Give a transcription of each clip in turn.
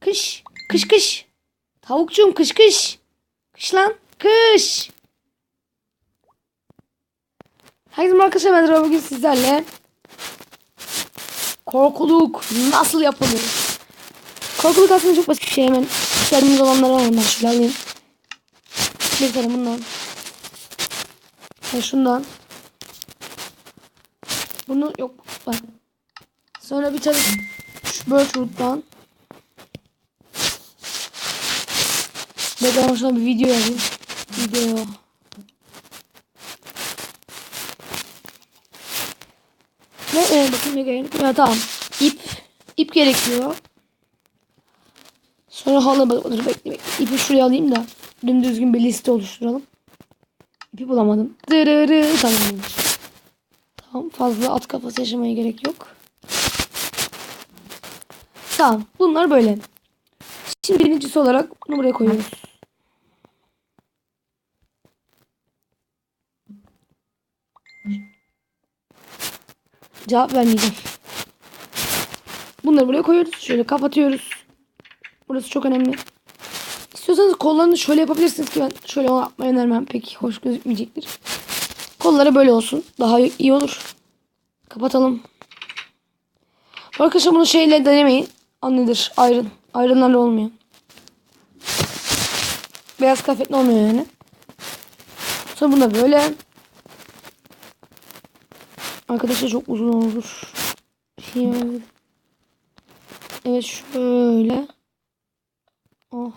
Kış. Kış kış. Tavukcuğum kış kış. Kış lan. Kış. Herkese arkadaşlar ben bugün sizlerle korkuluk nasıl yapılır? Korkuluk aslında çok basit bir şey hemen ihtiyacımız olanları var hemen şöyle alayım. Bir tane. Ve şundan. Bunu yok bak. Sonra bir tane şu Birchwood'dan. Bekle şuna bir video yazayım. Video. Ve e, bakın ne gerek. Ya tamam. İp. İp gerekiyor. Sonra halı bak dur bekle bekle. İpi şuraya alayım da dümdüzgün bir liste oluşturalım. İpi bulamadım. Dırırı tamam. Tamam fazla at kafası yaşamaya gerek yok. Tamam bunlar böyle. Şimdi birincisi olarak bunu buraya koyuyoruz. Cevap vermeyeceğim. Bunları buraya koyuyoruz. Şöyle kapatıyoruz. Burası çok önemli. İstiyorsanız kollarını şöyle yapabilirsiniz ki ben şöyle onu yapmayı önermem. Pek hoş gözükmeyecektir. Kolları böyle olsun. Daha iyi olur. Kapatalım. Arkadaşlar bunu şeyle denemeyin. Annedir. Ayrın. Ayrınlarla olmuyor. Beyaz kıyafetle olmuyor yani. Sonra bunu böyle. Arkadaşlar çok uzun olur. Şey Evet şöyle. Oh.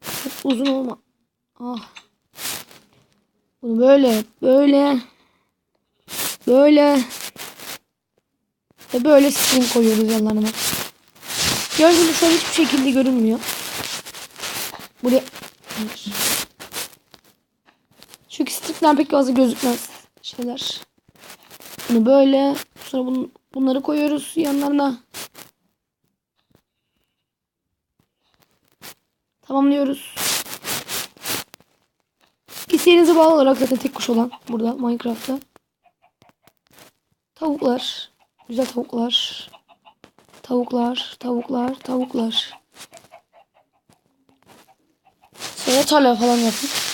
Çok uzun olma. Ah. Bunu böyle, böyle, böyle ve böyle string koyuyoruz yanlarına. Gördüğünüz an hiçbir şekilde görünmüyor. Buraya çünkü stripler pek fazla gözükmez şeyler. Bunu böyle sonra bunu, bunları koyuyoruz yanlarına. Tamamlıyoruz. İsteğinize bağlı olarak zaten tek kuş olan burada Minecraft'ta. Tavuklar. Güzel tavuklar. Tavuklar, tavuklar, tavuklar. Sonra tarla falan yapın.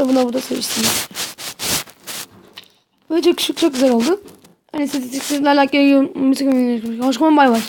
Sonra buna burada sevişsinler. Böyle çok, çok, çok güzel oldu. Hani siz sizlerle yorum, müzik, hoşçakalın bay bay.